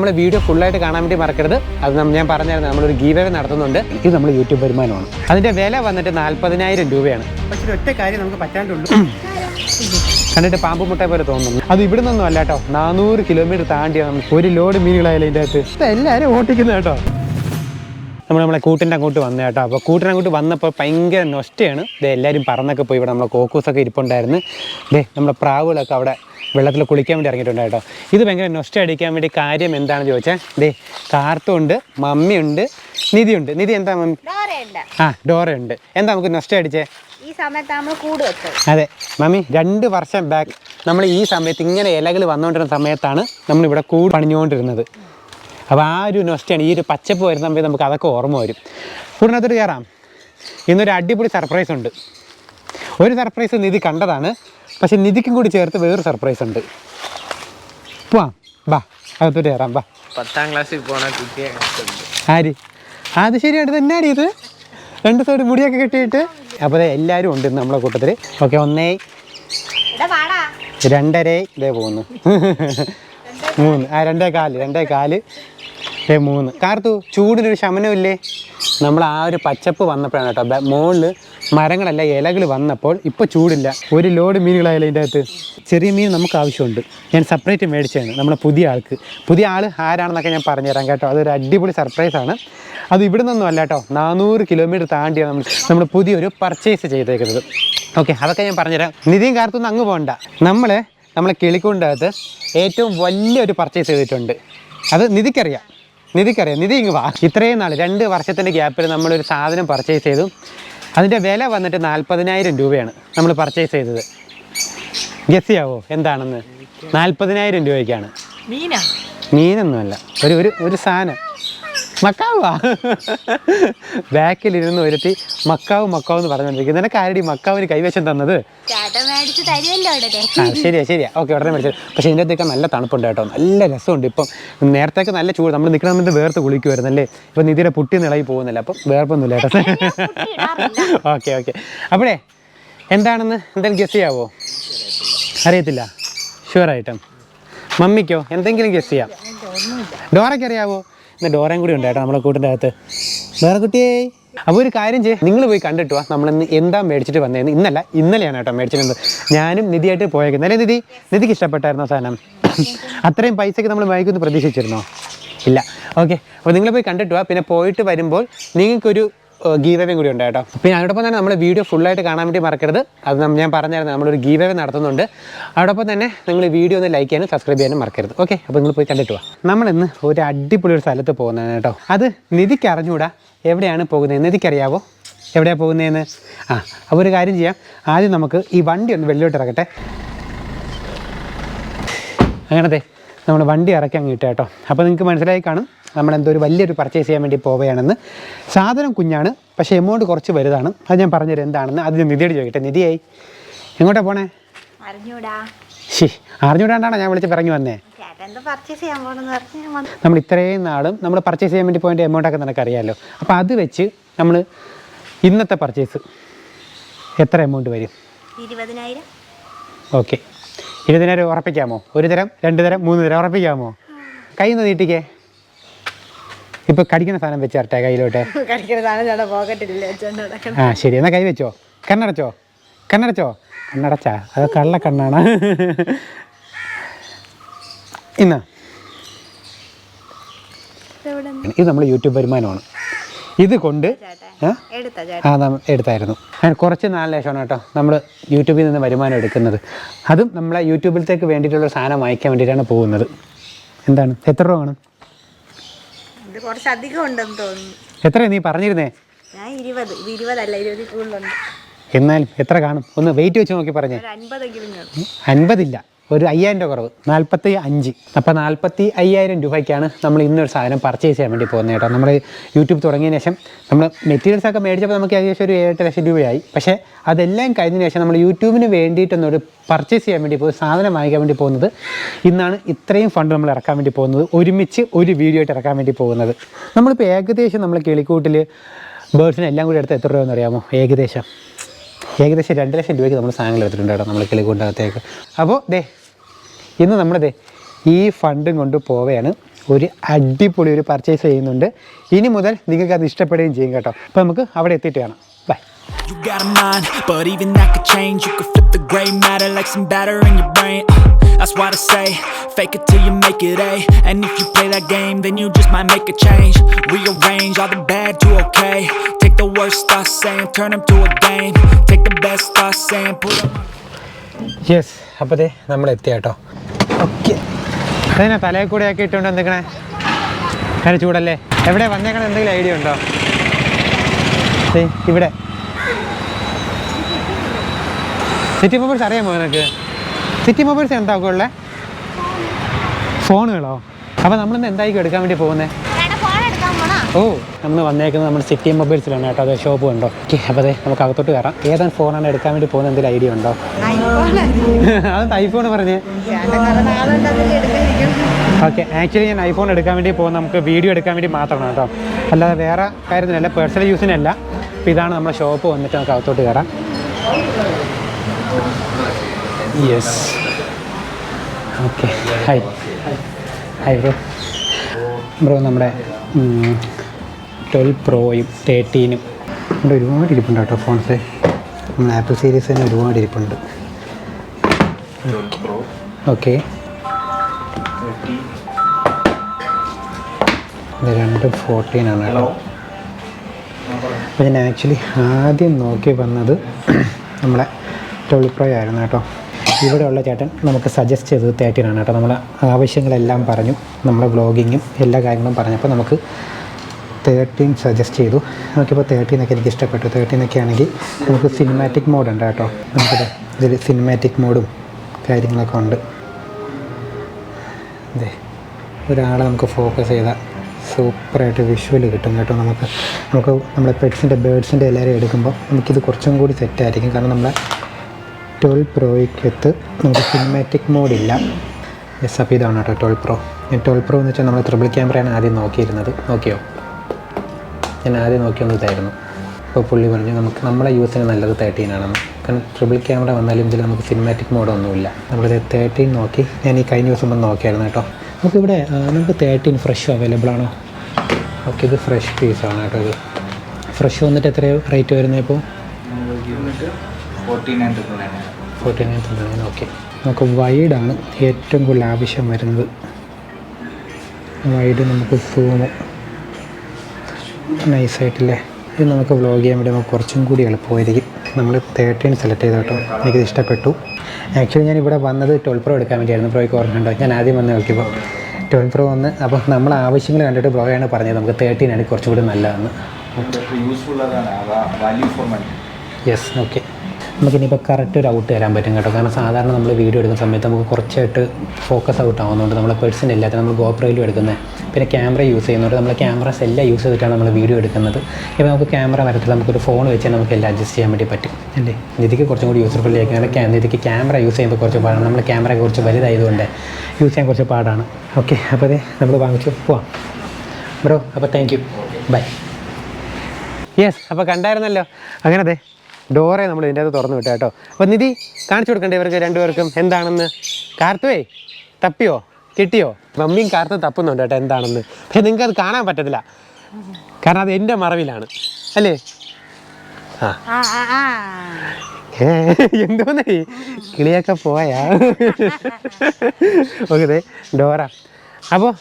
നമ്മുടെ വീഡിയോ ഫുള്ളായിട്ട് കാണാൻ വേണ്ടി മറക്കരുത്. അത് ഞാൻ പറഞ്ഞായിരുന്നു നമ്മളൊരു ഗീവേ നടത്തുന്നുണ്ട്. ഇത് നമ്മൾ യൂട്യൂബ് വരുമാനമാണ്. അതിന്റെ വില വന്നിട്ട് നാല്പതിനായിരം രൂപയാണ്. പക്ഷേ ഒറ്റ കാര്യം നമുക്ക് പറ്റാണ്ടുള്ളൂ. കണ്ടിട്ട് പാമ്പ് മുട്ട പോലെ തോന്നുന്നു. അത് ഇവിടെ നിന്നൊന്നും അല്ല കേട്ടോ. നാനൂറ് കിലോമീറ്റർ താണ്ടിയാണ്. ഒരു ലോഡ് മീനുകളായാലും ഇതിന്റെ അകത്ത്. എല്ലാരും എല്ലാവരും ഓട്ടിക്കുന്നത് കേട്ടോ. നമ്മൾ നമ്മളെ കൂട്ടിന്റെ അങ്ങോട്ട് വന്ന കേട്ടോ. അപ്പോൾ കൂട്ടിന്റെ അങ്ങോട്ട് വന്നപ്പോൾ ഭയങ്കര നൊസ്റ്റയാണ്. ഇത് എല്ലാവരും പറന്നൊക്കെ പോയി ഇവിടെ നമ്മളെ കോക്കൂസൊക്കെ ഇരിപ്പുണ്ടായിരുന്നു. ദേ നമ്മുടെ പ്രാവുകളൊക്കെ അവിടെ വെള്ളത്തിൽ കുളിക്കാൻ വേണ്ടി ഇറങ്ങിയിട്ടുണ്ട് കേട്ടോ. ഇത് ഭയങ്കര നൊഷ്ട അടിക്കാൻ വേണ്ടി കാര്യം എന്താണെന്ന് ചോദിച്ചാൽ ദേ കാർത്തുണ്ട് മമ്മിയുണ്ട് നിധിയുണ്ട്. നിധി എന്താ മമ്മി ആ ഡോറയുണ്ട്. എന്താ നമുക്ക് നൊഷ്ട അടിച്ചേ? ഈ സമയത്ത് നമ്മൾ കൂട് വെച്ചത് അതെ. മമ്മി രണ്ട് വർഷം ബാക്ക് നമ്മൾ ഈ സമയത്ത് ഇങ്ങനെ ഇലകൾ വന്നുകൊണ്ടിരുന്ന സമയത്താണ് നമ്മളിവിടെ കൂട് പണിഞ്ഞുകൊണ്ടിരുന്നത്. അപ്പോൾ ആ ഒരു നൊസ്റ്റയാണ് ഈ ഒരു പച്ചപ്പ് വരുന്ന സമയത്ത് നമുക്ക് അതൊക്കെ ഓർമ്മ വരും. കൂടിനകത്തോട്ട് കയറാം ഇന്നൊരു അടിപൊളി സർപ്രൈസ് ഉണ്ട്. ഒരു സർപ്രൈസ് നിധി കണ്ടതാണ്. പക്ഷെ നിധിക്കും കൂടി ചേർത്ത് വേറൊരു സർപ്രൈസ് ഉണ്ട്. പോവാം. ബാ അകത്തോട്ട് കയറാം ബാ. പത്താം ക്ലാസ്സിൽ പോണ കുട്ടിയെ ആര്? അത് ശരിയായിട്ട് തന്നെയാണ് ഇത്. രണ്ട് സൈഡ് മുടിയൊക്കെ കെട്ടിയിട്ട്. അപ്പോൾ എല്ലാവരും ഉണ്ട് ഇന്ന് നമ്മളെ കൂട്ടത്തിൽ ഓക്കെ ഒന്നേ. രണ്ടരേ. ഇതേ പോകുന്നു മൂന്ന്. ആ രണ്ടേ കാൽ രണ്ടേ കാൽ. മൂന്ന്. കാർത്തു ചൂടിനൊരു ശമനമില്ലേ? നമ്മൾ ആ ഒരു പച്ചപ്പ് വന്നപ്പോഴാണ് കേട്ടോ. മുകളിൽ മരങ്ങളല്ല ഇലകൾ വന്നപ്പോൾ ഇപ്പോൾ ചൂടില്ല. ഒരു ലോഡ് മീനുകളായാലും ഇതിന്റെ അകത്ത്? ചെറിയ മീൻ നമുക്ക് ആവശ്യമുണ്ട്. ഞാൻ സെപ്പറേറ്റ് മേടിച്ചതാണ് നമ്മളെ പുതിയ ആൾക്ക്. പുതിയ ആൾ ആരാണെന്നൊക്കെ ഞാൻ പറഞ്ഞുതരാം കേട്ടോ. അതൊരു അടിപൊളി സർപ്രൈസാണ് അത് ഇവിടെ നിന്നൊന്നും അല്ല കേട്ടോ. നാനൂറ് കിലോമീറ്റർ താണ്ടിയാണ് നമ്മൾ നമ്മൾ പുതിയൊരു പർച്ചേസ് ചെയ്തേക്കുന്നത്. ഓക്കെ അതൊക്കെ ഞാൻ പറഞ്ഞുതരാം. നിധിയും കാർത്തൊന്നും അങ്ങ് പോകണ്ട നമ്മൾ നമ്മളെ കിളിക്കൊണ്ടകത്ത് ഏറ്റവും വലിയൊരു പർച്ചേസ് ചെയ്തിട്ടുണ്ട്. അത് നിധിക്കറിയാം. നിധിക്കറിയാം നിധി ഇങ്ങ് വാ. ഇത്രയും നാൾ രണ്ട് വർഷത്തിന്റെ ഗ്യാപ്പിൽ നമ്മളൊരു സാധനം പർച്ചേസ് ചെയ്തു. അതിന്റെ വില വന്നിട്ട് നാൽപ്പതിനായിരം രൂപയാണ് നമ്മൾ പർച്ചേസ് ചെയ്തത്. ഗസ് ചെയ്യാവോ? എന്താണെന്ന്? നാൽപ്പതിനായിരം രൂപയ്ക്കാണ്. മീനാ? മീനൊന്നുമല്ല. ഒരു ഒരു ഒരു സാധനം. മക്കാവാ? ബാക്കിലിരുന്ന് ഒരുത്തി മക്കാവ് മക്കാവ് എന്ന് പറഞ്ഞോണ്ടിരിക്കും നിനക്ക് ആരടി മക്കാവിന് കൈവശം തന്നത്? ശരിയാ ശരിയാ. ഓക്കെ ഉടനെ മേടിച്ചത് പക്ഷെ ഇതിന്റെ അകത്തേക്ക് നല്ല തണുപ്പുണ്ട് കേട്ടോ. നല്ല രസമുണ്ട് ഇപ്പം. നേരത്തേക്ക് നല്ല ചൂട്. നമ്മൾ നിൽക്കുന്ന സമയത്ത് വേർത്ത് കുളിക്കുമായിരുന്നല്ലേ ഇപ്പം നിധിയുടെ പുട്ടി നിളകി പോകുന്നില്ല. അപ്പം വേർപ്പൊന്നുമില്ല കേട്ടോ. Okay okay. അപ്പോഴേ എന്താണെന്ന് എന്തെങ്കിലും ഗസ് ചെയ്യാവോ? അറിയത്തില്ല. ഷുവറായിട്ടും മമ്മിക്കോ? എന്തെങ്കിലും ഗസ് ചെയ്യാം. ഡോറയ്ക്ക് അറിയാവോ? ഇന്ന് ഡോറയും കൂടി ഉണ്ട് നമ്മളെ കൂട്ടിന്റെ അകത്ത്. വേറെ കുട്ടിയേ അപ്പോൾ ഒരു കാര്യം ചെയ്യേ. നിങ്ങൾ പോയി കണ്ടിട്ട് വാ നമ്മളിന്ന് എന്താ മേടിച്ചിട്ട് വന്നതെന്ന് ഇന്നല്ല ഇന്നലെയാണ് കേട്ടോ മേടിച്ചിരുന്നത്. ഞാനും നിധിയായിട്ട് പോയേക്കുന്നത്. അല്ലേ നിധി? നിധിക്ക് ഇഷ്ടപ്പെട്ടായിരുന്നു സാധനം? അത്രയും പൈസയ്ക്ക് നമ്മൾ വാങ്ങിക്കുമെന്ന് പ്രതീക്ഷിച്ചിരുന്നോ? ഇല്ല. ഓക്കെ അപ്പോൾ നിങ്ങൾ പോയി കണ്ടിട്ട് വാ. പിന്നെ പോയിട്ട് വരുമ്പോൾ നിങ്ങൾക്കൊരു ഗീവേ കൂടി ഉണ്ട് കേട്ടോ പിന്നെ അതോടൊപ്പം തന്നെ നമ്മൾ വീഡിയോ ഫുള്ളായിട്ട് കാണാൻ വേണ്ടി മറക്കരുത്. അത് ഞാൻ പറഞ്ഞായിരുന്നു നമ്മളൊരു ഗീവേ നടത്തുന്നുണ്ട്. അതോടൊപ്പം തന്നെ നിങ്ങൾ വീഡിയോ ഒന്ന് ലൈക്ക് ചെയ്യാനും സബ്സ്ക്രൈബ് ചെയ്യാനും മറക്കരുത്. ഓക്കെ അപ്പോൾ നിങ്ങൾ പോയി കണ്ടിട്ട് വാ. നമ്മളിന്ന് ഒരു അടിപൊളി ഒരു സ്ഥലത്ത് പോകുന്നതാണ് കേട്ടോ. അത് നിധിക്ക് അറിഞ്ഞുകൂടാ എവിടെയാണ് പോകുന്നത് നിധിക്കറിയാവോ എവിടെയാണ് പോകുന്നതെന്ന്? ആ അപ്പോൾ ഒരു കാര്യം ചെയ്യാം. ആദ്യം നമുക്ക് ഈ വണ്ടി ഒന്ന് വെള്ളിലോട്ട് ഇറക്കട്ടെ. അങ്ങനത്തെ നമ്മൾ വണ്ടി ഇറക്കി ഇട്ട കേട്ടോ. അപ്പോൾ നിങ്ങൾക്ക് മനസ്സിലായി കാണും. നമ്മൾ എന്തോ ഒരു വലിയൊരു പർച്ചേസ് ചെയ്യാൻ വേണ്ടി പോവുകയാണെന്ന്. സാധനം കുഞ്ഞാണ് പക്ഷേ എമൗണ്ട് കുറച്ച് വലുതാണ്. അത് ഞാൻ പറഞ്ഞുതരാം എന്താണെന്ന്. അത് ഞാൻ നിധിയോട് ചോദിക്കട്ടെ. നിധിയായി. എങ്ങോട്ടാ പോണേ? ശി ഷി അറിഞ്ഞുകൂടാണ്ടാണോ ഞാൻ വിളിച്ച് പറഞ്ഞു വന്നേ? നമ്മൾ ഇത്രയും നാളും നമ്മൾ പർച്ചേസ് ചെയ്യാൻ വേണ്ടി പോയതിന്റെ എമൗണ്ടൊക്കെ നിനക്കറിയാമല്ലോ അപ്പോൾ അത് വെച്ച് നമ്മൾ ഇന്നത്തെ പർച്ചേസ് എത്ര എമൗണ്ട് വരും? ഓക്കെ. ഇരുപതിനായിരം ഉറപ്പിക്കാമോ? ഒരു തരം രണ്ട് തരം മൂന്ന് തരം ഉറപ്പിക്കാമോ? കൈ നീട്ടിക്കേ. ഇപ്പോൾ കടിക്കുന്ന സാധനം വെച്ച് തരട്ടെ കയ്യിലോട്ട്. സാധനം ചേട്ടാ പോക്കറ്റില്ല ആ ശരി എന്നാ കൈ വെച്ചോ? കണ്ണടച്ചോ? കണ്ണടച്ചോ? കണ്ണടച്ചാ? അത് കള്ള കണ്ണാണ്. ഇന്നാ. ഇത് നമ്മൾ യൂട്യൂബ് വരുമാനമാണ്. ഇത് കൊണ്ട് ആ? എടുത്തായിരുന്നു. അങ്ങനെ കുറച്ച് നാളിന് ശേഷമാണ് കേട്ടോ നമ്മൾ യൂട്യൂബിൽ നിന്ന് വരുമാനം എടുക്കുന്നത്. അതും നമ്മളെ യൂട്യൂബിലത്തേക്ക് വേണ്ടിയിട്ടുള്ള സാധനം വാങ്ങിക്കാൻ വേണ്ടിയിട്ടാണ് പോകുന്നത്. എന്താണ്? എത്ര രൂപ വേണം? ഇത് കുറച്ച് അധികം ഉണ്ടെന്ന് തോന്നുന്നു. എത്രയാണ് നീ പറഞ്ഞിരുന്നേ? ഞാൻ ഇരുപത്. ഇത് ഇരുപതല്ല ഇരുപതിൽ കൂടുതലുണ്ട്. എന്നാലും എത്ര കാണും? ഒന്ന് വെയിറ്റ് വെച്ച് നോക്കി പറഞ്ഞേ. അൻപതെങ്കിലും കാണും. അൻപതില്ല. ഒരു അയ്യായിരം രൂപ കുറവ്. നാൽപ്പത്തി അഞ്ച്. അപ്പോൾ നാൽപ്പത്തി അയ്യായിരം രൂപയ്ക്കാണ് നമ്മൾ ഇന്നൊരു സാധനം പർച്ചേസ് ചെയ്യാൻ വേണ്ടി പോകുന്നത് കേട്ടോ. നമ്മൾ യൂട്യൂബ് തുടങ്ങിയതിന് ശേഷം നമ്മൾ മെറ്റീരിയൽസ് ഒക്കെ മേടിച്ചപ്പോൾ നമുക്ക് ഏകദേശം ഒരു ഏഴെട്ട് ലക്ഷം രൂപയായി. പക്ഷേ അതെല്ലാം കഴിഞ്ഞതിന് ശേഷം നമ്മൾ യൂട്യൂബിന് വേണ്ടിയിട്ടൊന്നൊരു പർച്ചേസ് ചെയ്യാൻ വേണ്ടി പോകും സാധനം വാങ്ങിക്കാൻ വേണ്ടി പോകുന്നത് ഇന്നാണ് ഇത്രയും ഫണ്ട് നമ്മൾ ഇറക്കാൻ വേണ്ടി പോകുന്നത്. ഒരുമിച്ച് ഒരു വീഡിയോ ആയിട്ട് ഇറക്കാൻ വേണ്ടി പോകുന്നത്. നമ്മളിപ്പോൾ ഏകദേശം നമ്മൾ കിളിക്കൂട്ടിൽ ബേഡ്സിനെല്ലാം കൂടി എടുത്ത് എത്ര രൂപയെന്ന് അറിയാമോ? ഏകദേശം ഏകദേശം രണ്ട് ലക്ഷം രൂപയ്ക്ക് നമ്മൾ സാധനങ്ങൾ എടുത്തിട്ടുണ്ട് കേട്ടോ നമ്മൾ കിളിക്കൂട്ടകത്തേക്ക് അപ്പോൾ ദേ ഇന്ന് നമ്മൾ ദേ ഈ ഫണ്ടും കൊണ്ട് പോവുകയാണ് ഒരു അടിപൊളി ഒരു പർച്ചേസ് ചെയ്യുന്നുണ്ട്. ഇനി മുതൽ നിങ്ങൾക്ക് അത് ഇഷ്ടപ്പെടുകയും ചെയ്യും കേട്ടോ. അപ്പോൾ നമുക്ക് അവിടെ എത്തിയിട്ട് കാണാം. Bye You got a mind, but even that could change. You could flip the gray matter like some batter in your brain. Uh, that's why I say, fake it till you make it A. And if you play that game, then you just might make a change. Rearrange all the bad to okay. Take the worst thoughts saying, turn them to a game. Take the best thoughts saying, put them yes അപ്പോൾ ദേ നമ്മൾ എത്തി കേട്ടോ okay അതിനാ തലയിൽ കൂടെ ഒക്കെ ഇട്ടുകൊണ്ട് എന്തൊക്കെ അങ്ങനെ ചൂടല്ലേ എവിടെ വന്നേക്കണ എന്തെങ്കിലും ഐഡിയ ഉണ്ടോ ഇവിടെ സിറ്റി മൊബൈൽസ് അറിയാമോ നിനക്ക് സിറ്റി മൊബൈൽസ് എന്താക്കും ഉള്ളത് ഫോണുകളോ? അപ്പോൾ നമ്മളിന്ന് എന്തായിരിക്കും എടുക്കാൻ വേണ്ടി പോകുന്നത് ഓ നമ്മൾ വന്നേക്കുന്നത് നമ്മുടെ സിറ്റി മൊബൈൽസിലാണ് കേട്ടോ. അതെ ഷോപ്പ് ഉണ്ടോ? ഓക്കെ അപ്പോൾ അതെ നമുക്ക് അകത്തോട്ട് കയറാം. ഏതാണ് ഫോണാണ് എടുക്കാൻ വേണ്ടി പോകുന്ന എന്തെങ്കിലും ഐഡിയ ഉണ്ടോ? അത് ഐഫോൺ പറഞ്ഞേ? ഓക്കെ ആക്ച്വലി ഞാൻ ഐഫോൺ എടുക്കാൻ വേണ്ടി പോകുന്ന നമുക്ക് വീഡിയോ എടുക്കാൻ വേണ്ടി മാത്രമാണ് കേട്ടോ. അല്ലാതെ വേറെ കാര്യത്തിനല്ല പേഴ്സണൽ യൂസിനല്ല അപ്പോൾ ഇതാണ് നമ്മുടെ ഷോപ്പ് വന്നിട്ട് നമുക്ക് അകത്തോട്ട് കയറാം. Yes okay hi hi bro bro നമ്മുടെ ട്വൽവ് പ്രോയും തേർട്ടീനും ഇവിടെ ഒരുപാട് ഇരിപ്പുണ്ട് കേട്ടോ ഫോൺസ് നമ്മുടെ ആപ്പിൾ സീരീസ് തന്നെ ഒരുപാട് ഇരിപ്പുണ്ട്. ഓക്കെ ഇത് രണ്ട് ഫോർട്ടീൻ ആണ് കേട്ടോ. അപ്പോൾ ഞാൻ ആക്ച്വലി ആദ്യം നോക്കി വന്നത് നമ്മളെ ട്വൽവ് പ്രോ ആയിരുന്നു കേട്ടോ. ഇവിടെയുള്ള ചേട്ടൻ നമുക്ക് സജസ്റ്റ് ചെയ്തത് തേർട്ടീനാണ് കേട്ടോ. നമ്മളെ ആവശ്യങ്ങളെല്ലാം പറഞ്ഞു. നമ്മളെ വ്ളോഗിങ്ങും എല്ലാ കാര്യങ്ങളും പറഞ്ഞപ്പോൾ നമുക്ക് തേർട്ടീൻ സജസ്റ്റ് ചെയ്തു. നമുക്കിപ്പോൾ തേർട്ടീനൊക്കെ എനിക്ക് ഇഷ്ടപ്പെട്ടു. തേർട്ടീനൊക്കെ ആണെങ്കിൽ നമുക്ക് സിനിമാറ്റിക് മോഡ് ഉണ്ട് കേട്ടോ. നമുക്കിത് ഇതിൽ സിനിമാറ്റിക് മോഡും കാര്യങ്ങളൊക്കെ ഉണ്ട്. അതെ ഒരാളെ നമുക്ക് ഫോക്കസ് ചെയ്താൽ സൂപ്പറായിട്ട് വിഷ്വൽ കിട്ടും കേട്ടോ നമുക്ക്. നമുക്ക് നമ്മുടെ പെറ്റ്സിന്റെ ബേഡ്സിന്റെ എല്ലാവരും എടുക്കുമ്പോൾ നമുക്കിത് കുറച്ചും കൂടി സെറ്റായിരിക്കും കാരണം നമ്മളെ ട്വൽവ് പ്രോയ്ക്കകത്ത് നമുക്ക് സിനിമാറ്റിക് മോഡില്ല എസ് എഫ് ഇതാണ് കേട്ടോ ട്വൽവ് പ്രോ ട്വൽവ് പ്രോ എന്ന് വെച്ചാൽ നമ്മൾ ട്രിപ്പിൾ ക്യാമറയാണ് ആദ്യം നോക്കിയിരുന്നത്. നോക്കിയോ? ഞാൻ ആദ്യം നോക്കിയൊന്ന് ഇതായിരുന്നു അപ്പോൾ പുള്ളി പറഞ്ഞു നമുക്ക് നമ്മളെ യൂസിന് നല്ലത് തേർട്ടീൻ ആണെന്ന്. കാരണം ട്രിപ്പിൾ ക്യാമറ വന്നാലും ഇതിൽ നമുക്ക് സിനിമാറ്റിക് മോഡൊന്നുമില്ല നമ്മളിത് തേർട്ടീൻ നോക്കി. ഞാൻ ഈ കഴിഞ്ഞ ദിവസം വന്ന് നോക്കിയായിരുന്നു കേട്ടോ. നമുക്ക് ഇവിടെ നമുക്ക് തേർട്ടീൻ ഫ്രഷ് അവൈലബിൾ ആണോ? ഓക്കെ ഇത് ഫ്രഷ് പീസാണ് കേട്ടോ ഇത്. ഫ്രഷ് വന്നിട്ട് എത്രയോ റേറ്റ് വരുന്നത് ഇപ്പോൾ forty nine triple nine okay നമുക്ക് വൈഡാണ് ഏറ്റവും കൂടുതൽ ആവശ്യം വരുന്നത്. വൈഡ് നമുക്ക് സൂമ് നൈസായിട്ടില്ലേ ഇത് നമുക്ക് വ്ളോഗ് ചെയ്യാൻ വേണ്ടി നമുക്ക് കുറച്ചും കൂടി എളുപ്പമായിരിക്കും. നമ്മൾ തേർട്ടീൻ സെലക്ട് ചെയ്ത കേട്ടോ. എനിക്കിത് ഇഷ്ടപ്പെട്ടു. ആക്ച്വലി ഞാൻ ഇവിടെ വന്നത് ട്വൽവ് പ്രോ എടുക്കാൻ വേണ്ടിയായിരുന്നു. പ്രോയ്ക്ക് ഓർമ്മയുണ്ടോ? ഞാൻ ആദ്യം വന്ന് നോക്കിയപ്പോൾ ട്വൽവ് പ്രോ വന്ന് അപ്പോൾ നമ്മൾ ആവശ്യങ്ങൾ കണ്ടിട്ട് പ്രോയാണ് പറഞ്ഞത്. നമുക്ക് തേർട്ടീൻ ആണ് കുറച്ചും കൂടി നല്ലതെന്ന്. യൂസ്ഫുൾ യെസ് ഓക്കെ നമുക്കിനിയിപ്പോൾ കറക്റ്റ് ഒരു ഔട്ട് തരാൻ പറ്റും കേട്ടോ. കാരണം സാധാരണ നമ്മൾ വീഡിയോ എടുക്കുന്ന സമയത്ത് നമുക്ക് കുറച്ചായിട്ട് ഫോക്കസ് ഔട്ട് ആവുന്നുണ്ട് നമ്മൾ പേഴ്സൺ ഇല്ലാത്ത നമ്മൾ ഗോപ്രയിലും എടുക്കുന്നത് പിന്നെ ക്യാമറ യൂസ് ചെയ്യുന്നുണ്ട് നമ്മൾ ക്യാമറസ് എല്ലാം യൂസ് ചെയ്തിട്ടാണ് നമ്മൾ വീഡിയോ എടുക്കുന്നത്. ഇപ്പോൾ നമുക്ക് ക്യാമറ വരത്തില്ല നമുക്കൊരു ഫോൺ വെച്ചാൽ നമുക്ക് എല്ലാം അഡ്ജസ്റ്റ് ചെയ്യാൻ വേണ്ടി പറ്റും. അല്ലേ? നിധിക്ക് കുറച്ചും കൂടി യൂസ്ഫുൾ ആയിരിക്കും. കാരണം നിധിക്ക് ക്യാമറ യൂസ് ചെയ്യുമ്പോൾ കുറച്ച് പാടാണ്. നമ്മൾ ക്യാമറ കുറച്ച് വലുതായതുകൊണ്ട് യൂസ് ചെയ്യാൻ കുറച്ച് പാടാണ്. ഓക്കെ അപ്പോൾ അതെ നമ്മൾ വാങ്ങിച്ചു. പോവാം. ബ്രോ അപ്പോൾ താങ്ക് യു ബൈ യെസ് അപ്പോൾ കണ്ടായിരുന്നല്ലോ. അങ്ങനെ അതെ ഡോറെ നമ്മൾ ഇതിന്റെ അകത്ത് തുറന്നു വിട്ടു കേട്ടോ. അപ്പോൾ നിധി കാണിച്ചു കൊടുക്കണ്ടേ ഇവർക്ക് രണ്ടുപേർക്കും? എന്താണെന്ന്? കാർത്തുവേ തപ്പിയോ? കിട്ടിയോ? മമ്മിയും കാർത്തും തപ്പുന്നുണ്ട് കേട്ടോ എന്താണെന്ന്. പക്ഷെ നിങ്ങൾക്ക് അത് കാണാൻ പറ്റത്തില്ല. കാരണം അത് എന്റെ മറവിലാണ്. അല്ലേ? ആ. എന്തോന്നേ? കിളിയൊക്കെ പോയാ. Okay Dora. അപ്പോൾ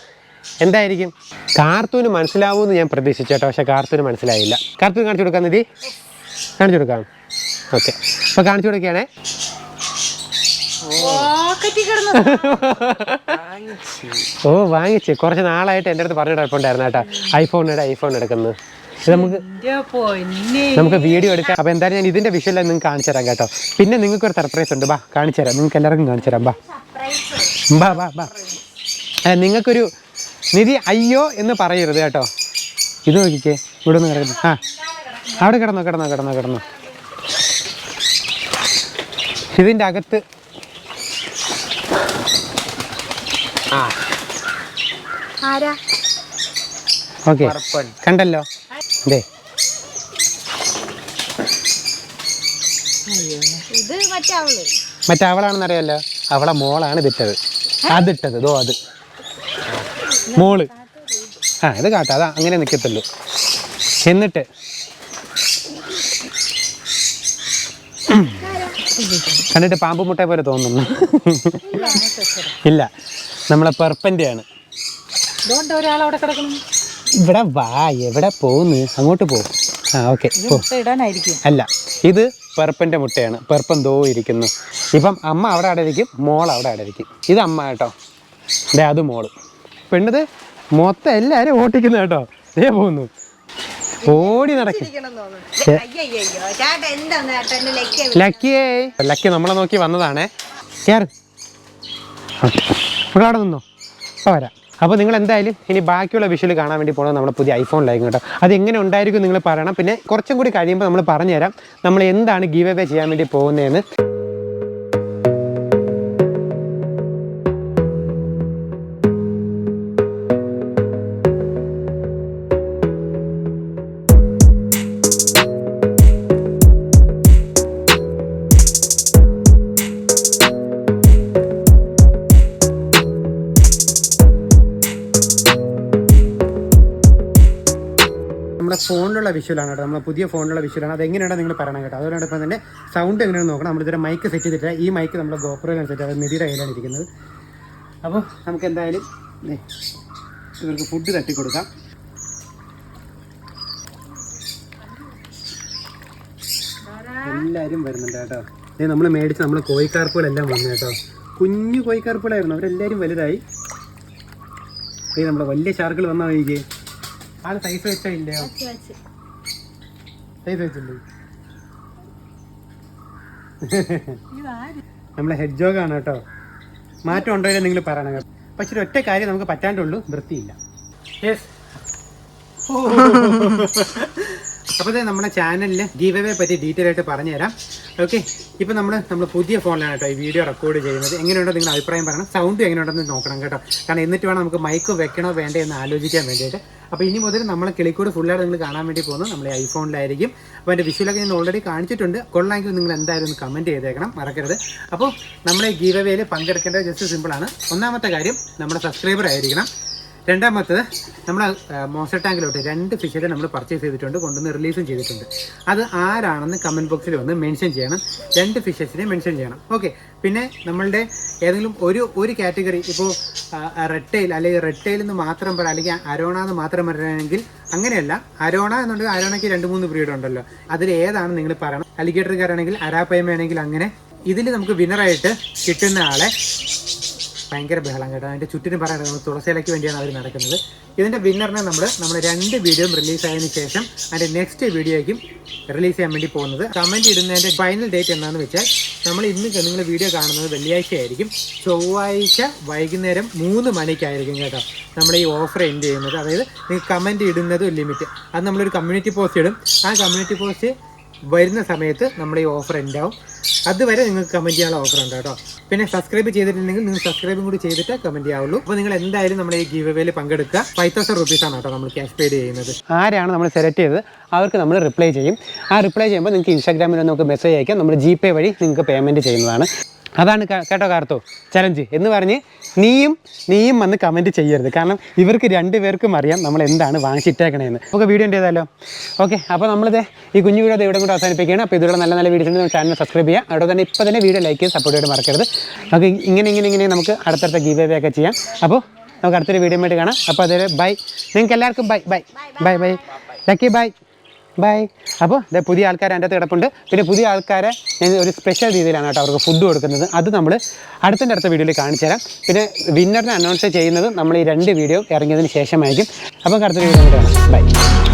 എന്തായിരിക്കും? കാർത്തൂന് മനസ്സിലാവുമെന്ന് ഞാൻ പ്രതീക്ഷിച്ചു കേട്ടോ പക്ഷെ കാർത്തൂന് മനസ്സിലായില്ല. കാർത്തൂന് കാണിച്ചു കൊടുക്കാൻ നിധി. കാണിച്ചു കൊടുക്കാം. ഓക്കെ. അപ്പോൾ കാണിച്ചു കൊടുക്കുകയാണേ. ഓ വാങ്ങിച്ച്. കുറച്ച് നാളായിട്ട് എന്റെ അടുത്ത് പറഞ്ഞു കുഴപ്പമുണ്ടായിരുന്നു കേട്ടോ. ഐഫോൺ ഐഫോൺ എടുക്കുന്നത്. നമുക്ക് നമുക്ക് വീഡിയോ എടുക്കാം. അപ്പോൾ എന്തായാലും ഞാൻ ഇതിന്റെ വിഷയം നിങ്ങൾക്ക് കാണിച്ചു തരാം കേട്ടോ. പിന്നെ നിങ്ങൾക്ക് ഒരു സർപ്രൈസ് ഉണ്ട്. ബാ കാണിച്ചു തരാം. നിങ്ങൾക്ക് എല്ലാവർക്കും കാണിച്ചു തരാം. ബാ. ബാ ബാ ബാ. നിങ്ങൾക്കൊരു നിധി അയ്യോ എന്ന് പറയരുത് കേട്ടോ. ഇത് നോക്കിക്കേ. ഇവിടെ ഒന്ന് കിടക്കുന്നു. ആ. അവിടെ കിടന്നോ കിടന്നോ കിടന്നോ കിടന്നോ. ഇതിന്റെ അകത്ത്. ആ. ആരാ? ഓക്കെ. കണ്ടല്ലോ. ദേ. ഇത് മറ്റേ അവൾ. മറ്റേ അവളാണെന്ന് അറിയാലോ അവളെ മോളാണ് ഇതിട്ടത്. അതിട്ടത്. ദോ അത്. മോൾ. ആ ഇത് കാട്ടാ. അതാ അങ്ങനെ നിൽക്കത്തുള്ളൂ എന്നിട്ട് കണ്ടിട്ട് പാമ്പ് മുട്ടയെ പോലെ തോന്നുന്നു. ഇല്ല നമ്മളെ പെർപ്പന്റെയാണ്. ഇവിടെ വാ എവിടെ പോകുന്നു അങ്ങോട്ട് പോ. ആ ഓക്കെ അല്ല ഇത് പെർപ്പന്റെ മുട്ടയാണ്. പെർപ്പം ദോ ഇരിക്കുന്നു. ഇപ്പം അമ്മ അവിടെ അവിടെ ഇരിക്കും മോൾ അവിടെ അവിടെ ഇരിക്കും ഇത് അമ്മ കേട്ടോ. അതെ അത് മോൾ. പെണ്ണത് മൊത്തം എല്ലാവരും ഓട്ടിക്കുന്നു കേട്ടോ. ദേ പോകുന്നു ഓടി നടക്കും. ലക്കിയേ ലക്കി നമ്മളെ നോക്കി വന്നതാണേ. കയറ് ഇവിടെ അവിടെ നിന്നോ? അപ്പോൾ വരാം. അപ്പോൾ നിങ്ങൾ എന്തായാലും ഇനി ബാക്കിയുള്ള വിഷ്വൽ കാണാൻ വേണ്ടി പോകുന്നത് നമ്മുടെ പുതിയ ഐഫോണിലായിരിക്കും കേട്ടോ. അത് എങ്ങനെ ഉണ്ടായിരിക്കും നിങ്ങൾ പറയണം. പിന്നെ കുറച്ചും കൂടി കഴിയുമ്പോൾ നമ്മൾ പറഞ്ഞുതരാം. നമ്മൾ എന്താണ് ഗീവ് അവേ ചെയ്യാൻ വേണ്ടി പോകുന്നതെന്ന്. നമ്മുടെ ഫോണിലുള്ള വിഷ്വലാണ് കേട്ടോ. നമ്മുടെ പുതിയ ഫോണിലുള്ള വിഷ്വലാണ് അത് എങ്ങനെയാണ് നിങ്ങൾ പറയണം കേട്ടോ. അതോടൊപ്പം തന്നെ സൗണ്ട് എങ്ങനെയാണ് നോക്കണം. നമ്മളിതുവരെ മൈക്ക് സെറ്റ് ചെയ്തിട്ട് ഈ മൈക്ക് നമ്മുടെ ഗോപ്രോയിലാണ് സെറ്റ് അത് നിധിയുടെ കയ്യിലാണ് ഇരിക്കുന്നത്. അപ്പോൾ നമുക്ക് എന്തായാലും ഇവർക്ക് ഫുഡ് തട്ടി കൊടുക്കാം എല്ലാവരും വരുന്നുണ്ട് കേട്ടോ. ദേ നമ്മൾ മേടിച്ച് നമ്മൾ കോഴിക്കാർപ്പുകളെല്ലാം വന്നു കേട്ടോ. കുഞ്ഞു കോഴിക്കാർപ്പുകളായിരുന്നു അവരെല്ലാവരും വലുതായി. ദേ നമ്മുടെ വലിയ ഷാർക്കുകൾ വന്നാൽ വൈകി ആൾ സൈസ് വെച്ചോ ഇല്ലയോ സൈസ് വെച്ചില്ലേ നമ്മളെ ഹെഡ് ജോഗാണ് കേട്ടോ. മാറ്റം ഉണ്ടോ ഇല്ലയോ നിങ്ങൾ പറയണ പക്ഷെ ഒറ്റ കാര്യം നമുക്ക് പറ്റാണ്ടുള്ളൂ വൃത്തിയില്ല. യെസ് അപ്പോൾ ഇത് നമ്മുടെ ചാനലിൽ ഗീവ് അവേ പറ്റി ഡീറ്റെയിൽ ആയിട്ട് പറഞ്ഞുതരാം. ഓക്കെ ഇപ്പോൾ നമ്മൾ നമ്മൾ പുതിയ ഫോണിലാണ് കേട്ടോ ഈ വീഡിയോ റെക്കോർഡ് ചെയ്യുന്നത്. എങ്ങനെയുണ്ടോ നിങ്ങൾ അഭിപ്രായം പറയണം. സൗണ്ട് എങ്ങനെയുണ്ടെന്ന് നോക്കണം കേട്ടോ. കാരണം എന്നിട്ട് വേണം നമുക്ക് മൈക്ക് വെക്കണോ വേണ്ടേ എന്ന് ആലോചിക്കാൻ വേണ്ടിയിട്ട്. അപ്പോൾ ഇനി മുതൽ നമ്മൾ കിളിക്കൂട് ഫുള്ളായിട്ട് നിങ്ങൾ കാണാൻ വേണ്ടി പോകുന്നത് നമ്മളെ ഐഫോണിലായിരിക്കും അപ്പോൾ എന്റെ വിഷ്വലൊക്കെ ഞാൻ ഓൾറെഡി കാണിച്ചിട്ടുണ്ട്. കൊള്ളാമെങ്കിൽ നിങ്ങൾ എന്തായാലും ഒന്ന് കമന്റ് ചെയ്തേക്കണം. മറക്കരുത്. അപ്പോൾ നമ്മളെ ഗീവ് അവേയിൽ പങ്കെടുക്കേണ്ടത് ജസ്റ്റ് സിമ്പിളാണ് ഒന്നാമത്തെ കാര്യം നമ്മുടെ സബ്സ്ക്രൈബർ ആയിരിക്കണം. രണ്ടാമത്തത് നമ്മൾ മോസ്റ്റർ ടാങ്കിലോട്ട് രണ്ട് ഫിഷിനെ നമ്മൾ പർച്ചേസ് ചെയ്തിട്ടുണ്ട് കൊണ്ടുവന്ന് റിലീസും ചെയ്തിട്ടുണ്ട്. അത് ആരാണെന്ന് കമന്റ് ബോക്സിൽ വന്ന് മെൻഷൻ ചെയ്യണം. രണ്ട് ഫിഷസിനെ മെൻഷൻ ചെയ്യണം. ഓക്കെ പിന്നെ നമ്മളുടെ ഏതെങ്കിലും ഒരു ഒരു കാറ്റഗറി ഇപ്പോൾ റെഡ് ടൈൽ അല്ലെങ്കിൽ റെഡ് ടൈൽ എന്ന് മാത്രം പറയാം അല്ലെങ്കിൽ അരോണ എന്ന് മാത്രം പറയുകയാണെങ്കിൽ അങ്ങനെയല്ല. അരോണ എന്നുണ്ടെങ്കിൽ അരോണയ്ക്ക് രണ്ട് മൂന്ന് പ്രീഡ് ഉണ്ടല്ലോ. അതിൽ ഏതാണ് നിങ്ങൾ പറയണം? അലിഗേറ്റർ അലിഗേറ്റർക്കാരാണെങ്കിൽ അരാപ്പയമയാണെങ്കിൽ അങ്ങനെ. ഇതിൽ നമുക്ക് വിന്നറായിട്ട് കിട്ടുന്ന ആളെ ഭയങ്കര ബഹളം കേട്ടോ. അതിന്റെ ചുറ്റിനും പറയുന്നത് നമ്മൾ തുളസിയിലയ്ക്ക് വേണ്ടിയാണ് അവർ നടക്കുന്നത്. ഇതിന്റെ വിന്നറിനെ നമ്മൾ നമ്മൾ രണ്ട് വീഡിയോയും റിലീസ് ആയതിനു ശേഷം അതിന്റെ നെക്സ്റ്റ് വീഡിയോയ്ക്കും റിലീസ് ചെയ്യാൻ വേണ്ടി പോകുന്നത്. കമന്റ് ഇടുന്നതിന്റെ ഫൈനൽ ഡേറ്റ് എന്താണെന്ന് വെച്ചാൽ നമ്മൾ ഇന്ന് നിങ്ങൾ വീഡിയോ കാണുന്നത് വെള്ളിയാഴ്ച ആയിരിക്കും ചൊവ്വാഴ്ച വൈകുന്നേരം മൂന്ന് മണിക്കായിരിക്കും കേട്ടോ നമ്മൾ ഈ ഓഫർ എൻഡ് ചെയ്യുന്നത്. അതായത് നിങ്ങൾ കമന്റ് ഇടുന്നതും ലിമിറ്റ് അത് നമ്മളൊരു കമ്മ്യൂണിറ്റി പോസ്റ്റ് ഇടും. ആ കമ്മ്യൂണിറ്റി പോസ്റ്റ് വരുന്ന സമയത്ത് നമ്മുടെ ഈ ഓഫർ എൻഡ് ആവും അതുവരെ നിങ്ങൾക്ക് കമന്റ് ചെയ്യാനുള്ള ഓഫർ ഉണ്ട് കേട്ടോ. പിന്നെ സബ്സ്ക്രൈബ് ചെയ്തിട്ടുണ്ടെങ്കിൽ നിങ്ങൾ സബ്സ്ക്രൈബും കൂടി ചെയ്തിട്ട് കമന്റ് ചെയ്യാവുള്ളൂ. അപ്പോൾ നിങ്ങൾ എന്തായാലും നമ്മുടെ ഈ ഗീവ് വേയിൽ പങ്കെടുക്കുക. ഫൈവ് തൗസൻഡ് റുപ്പീസ് ആണ് കേട്ടോ നമ്മൾ ക്യാഷ് പെയ്ഡ് ചെയ്യുന്നത്. ആരാണ് നമ്മൾ സെലക്ട് ചെയ്തത് അവർക്ക് നമ്മൾ റിപ്ലൈ ചെയ്യും. ആ റിപ്ലൈ ചെയ്യുമ്പോൾ നിങ്ങൾക്ക് ഇൻസ്റ്റാഗ്രാമിൽ നമുക്ക് മെസ്സേജ് അയക്കാം. നമ്മൾ ജി വഴി നിങ്ങൾക്ക് പേയ്മെന്റ് ചെയ്യുന്നതാണ്. അതാണ് കേട്ടോ കാർത്തോ. ചലഞ്ച് എന്ന് പറഞ്ഞ് നീയും നീയും വന്ന് കമന്റ് ചെയ്യരുത്. കാരണം ഇവർക്ക് രണ്ടുപേർക്കും അറിയാം നമ്മൾ എന്താണ് വാങ്ങിച്ചിട്ടേക്കണേന്ന്. നമുക്ക് വീഡിയോ ചെയ്താലോ? ഓക്കെ അപ്പോൾ നമ്മളിത് ഈ കുഞ്ഞു വീഡിയോ ഇവിടെ കൂടെ അവസാനിപ്പിക്കുകയാണ്. അപ്പോൾ ഇതിലൂടെ നല്ല നല്ല വീഡിയോസ് ഉണ്ടെങ്കിൽ ചാനൽ സബ്സ്ക്രൈബ് ചെയ്യുക. അവിടെ തന്നെ ഇപ്പോൾ തന്നെ വീഡിയോ ലൈക്ക് ചെയ്ത് സപ്പോർട്ട് ചെയ്ത് മറക്കരുത്. നമുക്ക് ഇങ്ങനെ ഇങ്ങനെ ഇങ്ങനെ നമുക്ക് അടുത്തടുത്ത ഗീവ് ഒക്കെ ചെയ്യാം. അപ്പോൾ നമുക്ക് അടുത്തൊരു വീഡിയോ ആയിട്ട് കാണാം. അപ്പോൾ അതിൽ ബൈ നിങ്ങൾക്ക് എല്ലാവർക്കും bye bye bye bye lucky bye bye അപ്പോൾ ദേ പുതിയ ആൾക്കാർ അതിന്റെ അകത്ത് കിടപ്പുണ്ട്. പിന്നെ പുതിയ ആൾക്കാരെ ഞാൻ ഒരു സ്പെഷ്യൽ രീതിയിലാണ് കേട്ടോ അവർക്ക് ഫുഡ് കൊടുക്കുന്നത്. അത് നമ്മൾ അടുത്തിന്റെ അടുത്ത വീഡിയോയിൽ കാണിച്ചു തരാം. പിന്നെ വിന്നറിനെ അനൗൺസ് ചെയ്യുന്നത് നമ്മൾ ഈ രണ്ട് വീഡിയോ ഇറങ്ങിയതിന് ശേഷമായിരിക്കും. അപ്പം അടുത്ത വീഡിയോ കാണാം. ബൈ